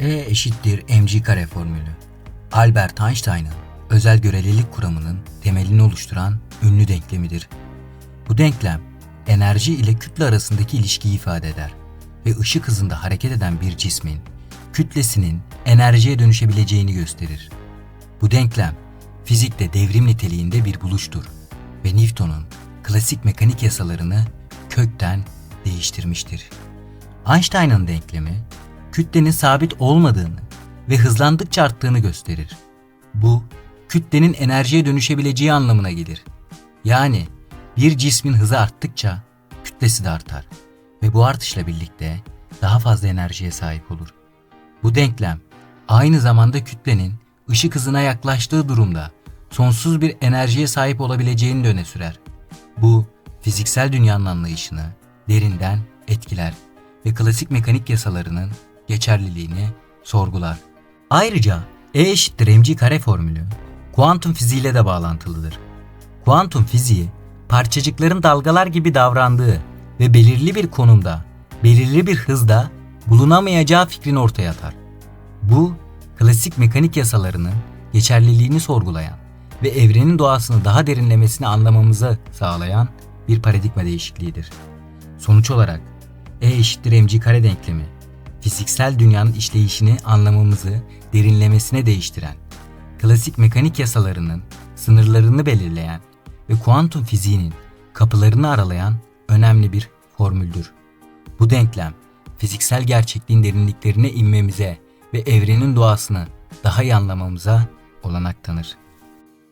E eşittir mc kare formülü. Albert Einstein'ın özel görelilik kuramının temelini oluşturan ünlü denklemidir. Bu denklem enerji ile kütle arasındaki ilişkiyi ifade eder ve ışık hızında hareket eden bir cismin kütlesinin enerjiye dönüşebileceğini gösterir. Bu denklem fizikte devrim niteliğinde bir buluştur ve Newton'un klasik mekanik yasalarını kökten değiştirmiştir. Einstein'ın denklemi kütlenin sabit olmadığını ve hızlandıkça arttığını gösterir. Bu kütlenin enerjiye dönüşebileceği anlamına gelir. Yani bir cismin hızı arttıkça kütlesi de artar ve bu artışla birlikte daha fazla enerjiye sahip olur. Bu denklem aynı zamanda kütlenin ışık hızına yaklaştığı durumda sonsuz bir enerjiye sahip olabileceğini de öne sürer. Bu fiziksel dünyanın anlayışını derinden etkiler ve klasik mekanik yasalarının geçerliliğini sorgular. Ayrıca E eşittir mc kare formülü kuantum fiziğiyle de bağlantılıdır. Kuantum fiziği parçacıkların dalgalar gibi davrandığı ve belirli bir konumda, belirli bir hızda bulunamayacağı fikrini ortaya atar. Bu, klasik mekanik yasalarının geçerliliğini sorgulayan ve evrenin doğasını daha derinlemesine anlamamızı sağlayan bir paradigma değişikliğidir. Sonuç olarak E eşittir mc kare denklemi, fiziksel dünyanın işleyişini anlamamızı derinlemesine değiştiren, klasik mekanik yasalarının sınırlarını belirleyen ve kuantum fiziğinin kapılarını aralayan önemli bir formüldür. Bu denklem fiziksel gerçekliğin derinliklerine inmemize ve evrenin doğasını daha iyi anlamamıza olanak tanır.